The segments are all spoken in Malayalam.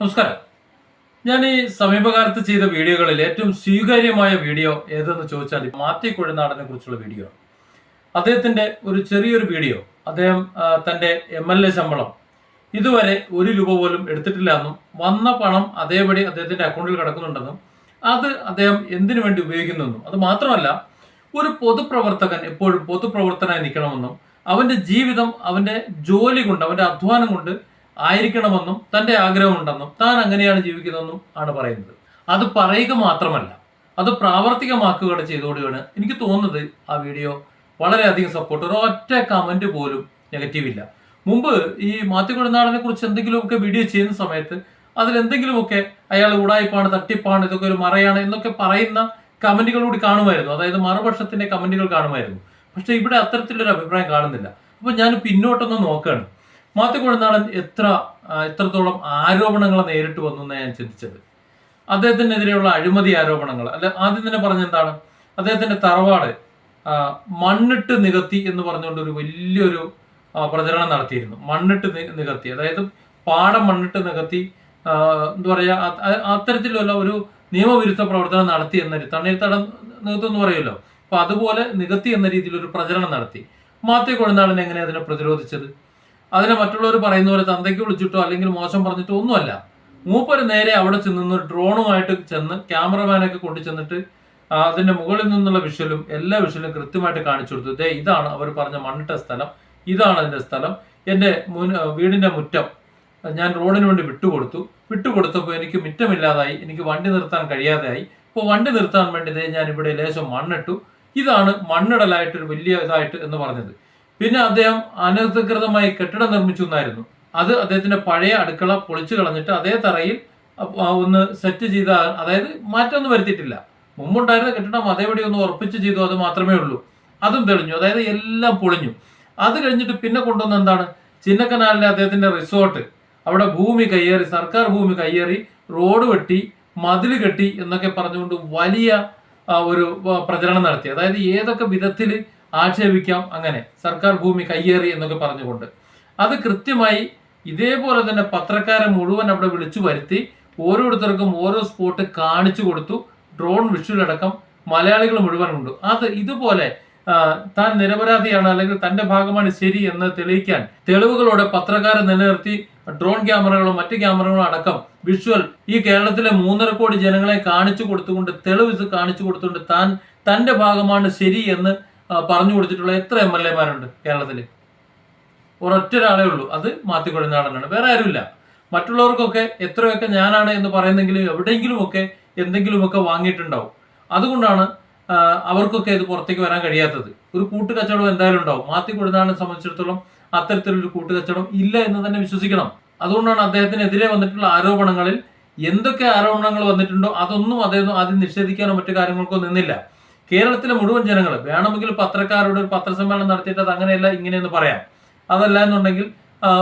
നമസ്കാരം. ഞാൻ ഈ സമീപകാലത്ത് ചെയ്ത വീഡിയോകളിൽ ഏറ്റവും സ്വീകാര്യമായ വീഡിയോ ഏതെന്ന് ചോദിച്ചാൽ മാത്യു കുഴനാടനെ കുറിച്ചുള്ള വീഡിയോ ആണ്. ഒരു ചെറിയൊരു വീഡിയോ അദ്ദേഹം തന്റെ എം എൽ എ ശമ്പളം ഇതുവരെ ഒരു രൂപ പോലും എടുത്തിട്ടില്ല എന്നും വന്ന പണം അതേപടി അദ്ദേഹത്തിന്റെ അക്കൗണ്ടിൽ കിടക്കുന്നുണ്ടെന്നും അത് അദ്ദേഹം എന്തിനു വേണ്ടി ഉപയോഗിക്കുന്നെന്നും അത് മാത്രമല്ല ഒരു പൊതുപ്രവർത്തകൻ എപ്പോഴും പൊതുപ്രവർത്തനായി നിൽക്കണമെന്നും അവന്റെ ജീവിതം അവന്റെ ജോലി കൊണ്ട് അവന്റെ അധ്വാനം കൊണ്ട് ആയിരിക്കണമെന്നും തന്റെ ആഗ്രഹമുണ്ടെന്നും താൻ അങ്ങനെയാണ് ജീവിക്കുന്നതെന്നും ആണ് പറയുന്നത്. അത് പറയുക മാത്രമല്ല അത് പ്രാവർത്തികമാക്കുക ചെയ്തോടുകയാണ് എനിക്ക് തോന്നുന്നത് ആ വീഡിയോ വളരെയധികം സപ്പോർട്ട് ഒറ്റ കമന്റ് പോലും നെഗറ്റീവ് ഇല്ല. മുമ്പ് ഈ മാത്യു കുഴനാടനെ കുറിച്ച് എന്തെങ്കിലുമൊക്കെ വീഡിയോ ചെയ്യുന്ന സമയത്ത് അതിലെന്തെങ്കിലുമൊക്കെ അയാൾ ഉടായ്പാണ് തട്ടിപ്പാണ് ഇതൊക്കെ ഒരു മറയാണ് എന്നൊക്കെ പറയുന്ന കമന്റുകൾ കൂടി കാണുമായിരുന്നു. അതായത് മറുപക്ഷത്തിന്റെ കമന്റുകൾ കാണുമായിരുന്നു. പക്ഷെ ഇവിടെ അത്തരത്തിലൊരു അഭിപ്രായം കാണുന്നില്ല. അപ്പൊ ഞാൻ പിന്നോട്ടൊന്ന് നോക്കുകയാണ് മാത്യു കുഴനാടൻ എത്ര എത്രത്തോളം ആരോപണങ്ങൾ നേരിട്ട് വന്നു എന്നാണ് ഞാൻ ചിന്തിച്ചത്. അദ്ദേഹത്തിനെതിരെയുള്ള അഴിമതി ആരോപണങ്ങൾ. അല്ല ആദ്യം തന്നെ പറഞ്ഞെന്താണ് അദ്ദേഹത്തിന്റെ തറവാട് മണ്ണിട്ട് നികത്തി എന്ന് പറഞ്ഞുകൊണ്ട് ഒരു വലിയൊരു പ്രചരണം നടത്തിയിരുന്നു. മണ്ണിട്ട് നികത്തി. അതായത് പാടം മണ്ണിട്ട് നികത്തി എന്താ പറയാ അ- അ- അത്തരത്തിലുള്ള ഒരു നിയമവിരുദ്ധ പ്രവർത്തനം നടത്തി എന്ന തണ്ണീർത്തടം നികത്തും എന്ന് പറയുമല്ലോ. അപ്പൊ അതുപോലെ നികത്തി എന്ന രീതിയിൽ ഒരു പ്രചരണം നടത്തി. മാത്യു കൊഴുന്നാളൻ എങ്ങനെ അതിനെ പ്രതിരോധിച്ചത്? അതിനെ മറ്റുള്ളവർ പറയുന്ന പോലെ തന്തയ്ക്ക് വിളിച്ചിട്ടോ അല്ലെങ്കിൽ മോശം പറഞ്ഞിട്ടോ ഒന്നുമല്ല. മൂപ്പര് നേരെ അവിടെ ചെന്ന് ഡ്രോണുമായിട്ട് ചെന്ന് ക്യാമറമാനൊക്കെ കൊണ്ടു ചെന്നിട്ട് അതിന്റെ മുകളിൽ നിന്നുള്ള വിഷ്വലും എല്ലാ വിഷ്വലും കൃത്യമായിട്ട് കാണിച്ചു കൊടുത്തു. ദേ ഇതാണ് അവർ പറഞ്ഞ മണ്ണിട്ട സ്ഥലം. ഇതാണ് അതിന്റെ സ്ഥലം. എന്റെ മുൻ വീടിന്റെ മുറ്റം ഞാൻ റോഡിന് വേണ്ടി വിട്ടുകൊടുത്തു. വിട്ടുകൊടുത്തപ്പോൾ എനിക്ക് മുറ്റമില്ലാതായി. എനിക്ക് വണ്ടി നിർത്താൻ കഴിയാതെയായി. ഇപ്പോൾ വണ്ടി നിർത്താൻ വേണ്ടി ഞാൻ ഇവിടെ ലേശം മണ്ണിട്ടു. ഇതാണ് മണ്ണിടലായിട്ട് ഒരു വലിയ ഇതായിട്ട് എന്ന് പറഞ്ഞത്. പിന്നെ അദ്ദേഹം അനധികൃതമായി കെട്ടിടം നിർമ്മിച്ചു എന്നായിരുന്നു. അത് അദ്ദേഹത്തിന്റെ പഴയ അടുക്കള പൊളിച്ചു കളഞ്ഞിട്ട് അതേ തറയിൽ ഒന്ന് സെറ്റ് ചെയ്ത അതായത് മാറ്റമൊന്നും വരുത്തിയിട്ടില്ല. മുമ്പുണ്ടായിരുന്ന കെട്ടിടം അതേപടി ഒന്ന് ഉറപ്പിച്ച് ചെയ്തു അത് മാത്രമേ ഉള്ളൂ. അതും തെളിഞ്ഞു. അതായത് എല്ലാം പൊളിഞ്ഞു. അത് കഴിഞ്ഞിട്ട് പിന്നെ കൊണ്ടുവന്ന എന്താണ്? ചിന്നക്കനാലിലെ അദ്ദേഹത്തിന്റെ റിസോർട്ട്. അവിടെ ഭൂമി കയ്യേറി സർക്കാർ ഭൂമി കയ്യേറി റോഡ് വെട്ടി മതിൽ കെട്ടി എന്നൊക്കെ പറഞ്ഞുകൊണ്ട് വലിയ ഒരു പ്രചരണം നടത്തി. അതായത് ഏതൊക്കെ വിധത്തിൽ ആക്ഷേപിക്കാം അങ്ങനെ. സർക്കാർ ഭൂമി കയ്യേറി എന്നൊക്കെ പറഞ്ഞുകൊണ്ട്. അത് കൃത്യമായി ഇതേപോലെ തന്നെ പത്രക്കാരെ മുഴുവൻ അവിടെ വിളിച്ചു വരുത്തി ഓരോരുത്തർക്കും ഓരോ സ്പോട്ട് കാണിച്ചു കൊടുത്തു. ഡ്രോൺ വിഷ്വൽ അടക്കം മലയാളികൾ മുഴുവൻ ഉണ്ട്. അത് ഇതുപോലെ താൻ നിരപരാധിയാണ് അല്ലെങ്കിൽ തന്റെ ഭാഗമാണ് ശരി എന്ന് തെളിയിക്കാൻ തെളിവുകളോടെ പത്രക്കാരെ നിലനിർത്തി ഡ്രോൺ ക്യാമറകളും മറ്റ് ക്യാമറകളും അടക്കം വിഷ്വൽ ഈ കേരളത്തിലെ മൂന്നര കോടി ജനങ്ങളെ കാണിച്ചു കൊടുത്തുകൊണ്ട് തെളിവ് കാണിച്ചു കൊടുത്തുകൊണ്ട് താൻ തന്റെ ഭാഗമാണ് ശരി എന്ന് പറഞ്ഞു കൊടുത്തിട്ടുള്ള എത്ര എം എൽ എമാരുണ്ട് കേരളത്തിൽ ഒരൊറ്റ ഒരാളേ ഉള്ളൂ. അത് മാത്യു നാടനാണ് വേറെ ആരുമില്ല. മറ്റുള്ളവർക്കൊക്കെ എത്രയൊക്കെ ഞാനാണ് എന്ന് പറയുന്നെങ്കിലും എവിടെയെങ്കിലുമൊക്കെ എന്തെങ്കിലുമൊക്കെ വാങ്ങിയിട്ടുണ്ടാവും. അതുകൊണ്ടാണ് അവർക്കൊക്കെ ഇത് പുറത്തേക്ക് വരാൻ കഴിയാത്തത്. ഒരു കൂട്ടുകച്ചവടം എന്തായാലും ഉണ്ടാവും. മാത്യു കൊഴുനാടനെ സംബന്ധിച്ചിടത്തോളം അത്തരത്തിലൊരു കൂട്ടുകച്ചവടം ഇല്ല എന്ന് തന്നെ വിശ്വസിക്കണം. അതുകൊണ്ടാണ് അദ്ദേഹത്തിനെതിരെ വന്നിട്ടുള്ള ആരോപണങ്ങളിൽ എന്തൊക്കെ ആരോപണങ്ങൾ വന്നിട്ടുണ്ടോ അതൊന്നും അദ്ദേഹം ആദ്യം നിഷേധിക്കാനോ മറ്റു കാര്യങ്ങൾക്കോ നിന്നില്ല. കേരളത്തിലെ മുഴുവൻ ജനങ്ങൾ വേണമെങ്കിൽ പത്രക്കാരോട് ഒരു പത്രസമ്മേളനം നടത്തിയിട്ട് അത് അങ്ങനെയല്ല ഇങ്ങനെയെന്ന് പറയാം. അതല്ല എന്നുണ്ടെങ്കിൽ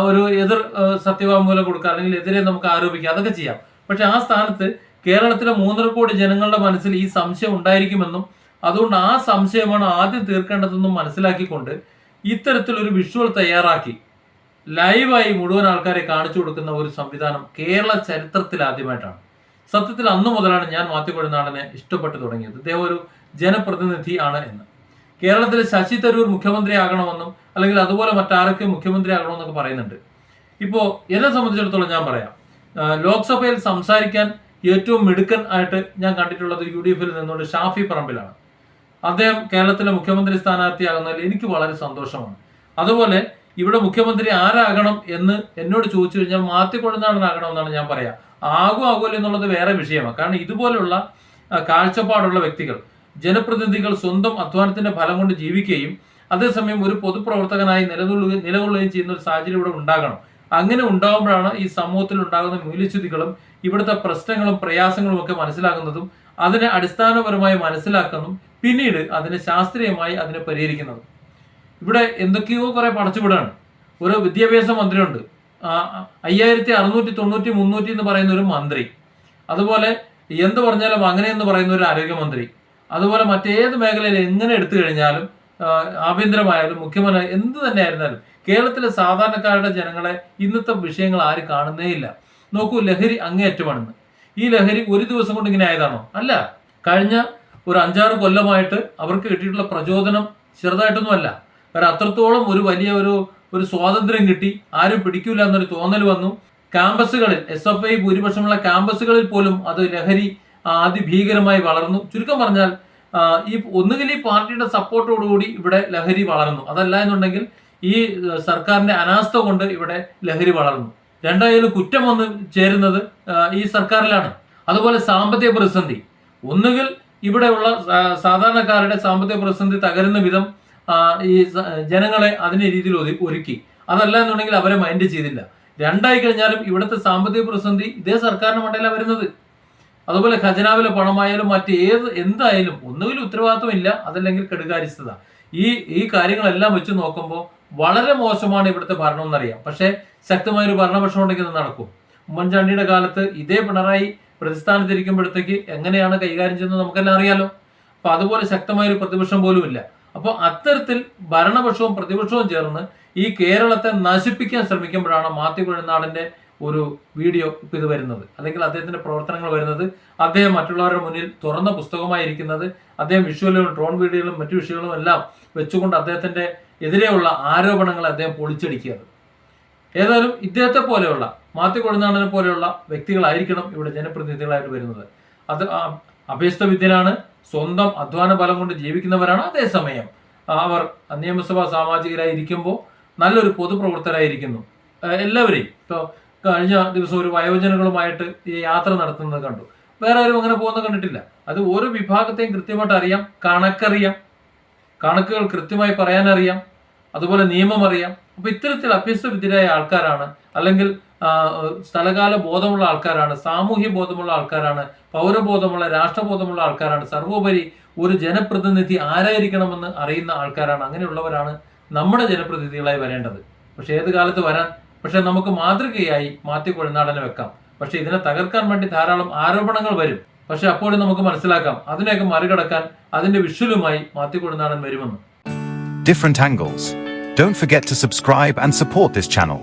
ഒരു എതിർ സത്യവാങ്മൂലം കൊടുക്കുക അല്ലെങ്കിൽ എതിരെ നമുക്ക് ആരോപിക്കാം അതൊക്കെ ചെയ്യാം. പക്ഷെ ആ സ്ഥാനത്ത് കേരളത്തിലെ മൂന്നര കോടി ജനങ്ങളുടെ മനസ്സിൽ ഈ സംശയം ഉണ്ടായിരിക്കുമെന്നും അതുകൊണ്ട് ആ സംശയമാണ് ആദ്യം തീർക്കേണ്ടതെന്നും മനസ്സിലാക്കിക്കൊണ്ട് ഇത്തരത്തിലൊരു വിഷ്വൽ തയ്യാറാക്കി ലൈവായി മുഴുവൻ ആൾക്കാരെ കാണിച്ചു കൊടുക്കുന്ന ഒരു സംവിധാനം കേരള ചരിത്രത്തിൽ ആദ്യമായിട്ടാണ്. സത്യത്തിൽ അന്ന് മുതലാണ് ഞാൻ മാത്യു കൊഴുനാടനെ ഇഷ്ടപ്പെട്ടു തുടങ്ങിയത്. അദ്ദേഹം ഒരു ജനപ്രതിനിധി ആണ് എന്ന്. കേരളത്തിലെ ശശി തരൂർ മുഖ്യമന്ത്രി ആകണമെന്നും അല്ലെങ്കിൽ അതുപോലെ മറ്റാരൊക്കെ മുഖ്യമന്ത്രി ആകണമെന്നൊക്കെ പറയുന്നുണ്ട്. ഇപ്പോൾ എന്നെ സംബന്ധിച്ചിടത്തോളം ഞാൻ പറയാം. ലോക്സഭയിൽ സംസാരിക്കാൻ ഏറ്റവും മിടുക്കൻ ആയിട്ട് ഞാൻ കണ്ടിട്ടുള്ളത് യു ഡി എഫിൽ നിന്നുകൊണ്ട് ഷാഫി പറമ്പിലാണ്. അദ്ദേഹം കേരളത്തിലെ മുഖ്യമന്ത്രി സ്ഥാനാർത്ഥിയാകുന്നതിൽ എനിക്ക് വളരെ സന്തോഷമാണ്. അതുപോലെ ഇവിടെ മുഖ്യമന്ത്രി ആരാകണം എന്ന് എന്നോട് ചോദിച്ചു കഴിഞ്ഞാൽ മാറ്റി കൊഴുന്നാടനാകണമെന്നാണ് ഞാൻ പറയാ. ആകും ആകുമല്ലോ എന്നുള്ളത് വേറെ വിഷയമാണ്. കാരണം ഇതുപോലുള്ള കാഴ്ചപ്പാടുള്ള വ്യക്തികൾ ജനപ്രതിനിധികൾ സ്വന്തം അധ്വാനത്തിന്റെ ഫലം കൊണ്ട് ജീവിക്കുകയും അതേസമയം ഒരു പൊതുപ്രവർത്തകനായി നിലകൊള്ളുകയും നിലകൊള്ളുകയും ചെയ്യുന്ന ഒരു സാഹചര്യം ഇവിടെ ഉണ്ടാകണം. അങ്ങനെ ഉണ്ടാകുമ്പോഴാണ് ഈ സമൂഹത്തിൽ ഉണ്ടാകുന്ന മൂല്യച്യുതികളും ഇവിടുത്തെ പ്രശ്നങ്ങളും പ്രയാസങ്ങളും ഒക്കെ മനസ്സിലാക്കുന്നതും അതിനെ അടിസ്ഥാനപരമായി മനസ്സിലാക്കുന്നതും പിന്നീട് അതിനെ ശാസ്ത്രീയമായി അതിനെ പരിഹരിക്കുന്നതും. ഇവിടെ എന്തൊക്കെയോ കുറെ പടച്ചുവിടാണ്. ഒരു വിദ്യാഭ്യാസ മന്ത്രിയുണ്ട്. അയ്യായിരത്തി അറുന്നൂറ്റി തൊണ്ണൂറ്റി മുന്നൂറ്റി എന്ന് പറയുന്ന ഒരു മന്ത്രി. അതുപോലെ എന്ത് പറഞ്ഞാലും അങ്ങനെ എന്ന് പറയുന്ന ഒരു ആരോഗ്യമന്ത്രി. അതുപോലെ മറ്റേത് മേഖലയിൽ എങ്ങനെ എടുത്തു കഴിഞ്ഞാലും ആഭ്യന്തരമായാലും മുഖ്യമന്ത്രി എന്ത് തന്നെ ആയിരുന്നാലും കേരളത്തിലെ സാധാരണക്കാരുടെ ജനങ്ങളെ ഇന്നത്തെ വിഷയങ്ങൾ ആരും കാണുന്നേ ഇല്ല. നോക്കൂ ലഹരി അങ്ങേയറ്റമാണെന്ന്. ഈ ലഹരി ഒരു ദിവസം കൊണ്ട് ഇങ്ങനെ ആയതാണോ? അല്ല. കഴിഞ്ഞ ഒരു അഞ്ചാറ് കൊല്ലമായിട്ട് അവർക്ക് കിട്ടിയിട്ടുള്ള പ്രചോദനം ചെറുതായിട്ടൊന്നുമല്ല കാരണം അത്രത്തോളം ഒരു വലിയ ഒരു ഒരു സ്വാതന്ത്ര്യം കിട്ടി. ആരും പിടിക്കൂല എന്നൊരു തോന്നൽ വന്നു. ക്യാമ്പസുകളിൽ എസ് എഫ് ഐ ഭൂരിപക്ഷമുള്ള ക്യാമ്പസുകളിൽ പോലും അത് ലഹരി അതിഭീകരമായി വളർന്നു. ചുരുക്കം പറഞ്ഞാൽ ഈ ഒന്നുകിൽ ഈ പാർട്ടിയുടെ സപ്പോർട്ടോടുകൂടി ഇവിടെ ലഹരി വളർന്നു. അതല്ല എന്നുണ്ടെങ്കിൽ ഈ സർക്കാരിന്റെ അനാസ്ഥ കൊണ്ട് ഇവിടെ ലഹരി വളർന്നു. രണ്ടായാലും കുറ്റം വന്ന് ചേരുന്നത് ഈ സർക്കാരിലാണ്. അതുപോലെ സാമ്പത്തിക പ്രതിസന്ധി. ഒന്നുകിൽ ഇവിടെയുള്ള സാധാരണക്കാരുടെ സാമ്പത്തിക പ്രതിസന്ധി തകരുന്ന വിധം ഈ ജനങ്ങളെ അതിന്റെ രീതിയിൽ ഒരുക്കി. അതല്ല എന്നുണ്ടെങ്കിൽ അവരെ മൈൻഡ് ചെയ്തില്ല. രണ്ടായി കഴിഞ്ഞാലും ഇവിടുത്തെ സാമ്പത്തിക പ്രതിസന്ധി ഇതേ സർക്കാരിന് മണ്ടയിലാണ് വരുന്നത്. അതുപോലെ ഖജനാവിലെ പണമായാലും മറ്റ് ഏത് എന്തായാലും ഒന്നുകിൽ ഉത്തരവാദിത്വമില്ല അതല്ലെങ്കിൽ കെടുകാര്യസ്ഥത. ഈ ഈ കാര്യങ്ങളെല്ലാം വെച്ച് നോക്കുമ്പോൾ വളരെ മോശമാണ് ഇവിടുത്തെ ഭരണം എന്നറിയാം. പക്ഷേ ശക്തമായ ഒരു ഭരണപക്ഷം ഉണ്ടെങ്കിൽ ഇത് നടക്കും. ഉമ്മൻചാണ്ടിയുടെ കാലത്ത് ഇതേ പിണറായി പ്രതിസ്ഥാനത്തിരിക്കുമ്പോഴത്തേക്ക് എങ്ങനെയാണ് കൈകാര്യം ചെയ്യുന്നത് നമുക്കെല്ലാം അറിയാലോ. അപ്പൊ അതുപോലെ ശക്തമായ ഒരു പ്രതിപക്ഷം പോലും ഇല്ല അപ്പോൾ അത്തരത്തിൽ ഭരണപക്ഷവും പ്രതിപക്ഷവും ചേർന്ന് ഈ കേരളത്തെ നശിപ്പിക്കാൻ ശ്രമിക്കുമ്പോഴാണ് മാത്യു കുഴനാടിന്റെ ഒരു വീഡിയോ ഇത് വരുന്നത്. അല്ലെങ്കിൽ അദ്ദേഹത്തിന്റെ പ്രവർത്തനങ്ങൾ വരുന്നത്. അദ്ദേഹം മറ്റുള്ളവരുടെ മുന്നിൽ തുറന്ന പുസ്തകമായിരിക്കുന്നത് അദ്ദേഹം വിഷ്വലും ഡ്രോൺ വീഡിയോകളും മറ്റു വിഷയങ്ങളും എല്ലാം വെച്ചുകൊണ്ട് അദ്ദേഹത്തിന്റെ എതിരെയുള്ള ആരോപണങ്ങൾ അദ്ദേഹം പൊളിച്ചടിക്കുകയാണ്. ഏതായാലും ഇദ്ദേഹത്തെ പോലെയുള്ള മാത്യു കൊഴുന്നാടനെ പോലെയുള്ള വ്യക്തികളായിരിക്കണം ഇവിടെ ജനപ്രതിനിധികളായിട്ട് വരുന്നത്. അത് അഭ്യസ്ത വിദ്യനാണ് സ്വന്തം അധ്വാന ബലം കൊണ്ട് ജീവിക്കുന്നവരാണ്. അതേസമയം അവർ നിയമസഭാ സാമാജികരായി ഇരിക്കുമ്പോൾ നല്ലൊരു പൊതുപ്രവർത്തകരായിരിക്കുന്നു. എല്ലാവരെയും. ഇപ്പോൾ കഴിഞ്ഞ ദിവസം ഒരു വയോജനങ്ങളുമായിട്ട് ഈ യാത്ര നടത്തുന്നത് കണ്ടു. വേറെ ആരും അങ്ങനെ പോകുന്നത് കണ്ടിട്ടില്ല. അത് ഓരോ വിഭാഗത്തെയും കൃത്യമായിട്ട് അറിയാം കണക്കറിയാം. കണക്കുകൾ കൃത്യമായി പറയാനറിയാം. അതുപോലെ നിയമം അറിയാം. അപ്പൊ ഇത്തരത്തിൽ അഭ്യസ്ത വിദ്യരായ ആൾക്കാരാണ് അല്ലെങ്കിൽ സ്ഥലകാല ബോധമുള്ള ആൾക്കാരാണ് സാമൂഹ്യ ബോധമുള്ള ആൾക്കാരാണ് പൗരബോധമുള്ള രാഷ്ട്രബോധമുള്ള ആൾക്കാരാണ് സർവോപരി ഒരു ജനപ്രതിനിധി ആരായിരിക്കണമെന്ന് അറിയുന്ന ആൾക്കാരാണ്. അങ്ങനെയുള്ളവരാണ് നമ്മുടെ ജനപ്രതിനിധികളായി വരേണ്ടത്. പക്ഷെ ഏത് കാലത്ത് വരാൻ പക്ഷെ നമുക്ക് മാതൃകയായി മാത്യു കൊഴുനാടനെ വെക്കാം പക്ഷെ ഇതിനെ തകർക്കാൻ വേണ്ടി ധാരാളം ആരോപണങ്ങൾ വരും പക്ഷെ അപ്പോഴും നമുക്ക് മനസ്സിലാക്കാം അതിനെയൊക്കെ മറികടക്കാൻ അതിന്റെ വിഷ്വലുമായി മാത്യു കൊഴുനാടൻ വരുമെന്ന് different angles. Don't forget to subscribe and support this channel.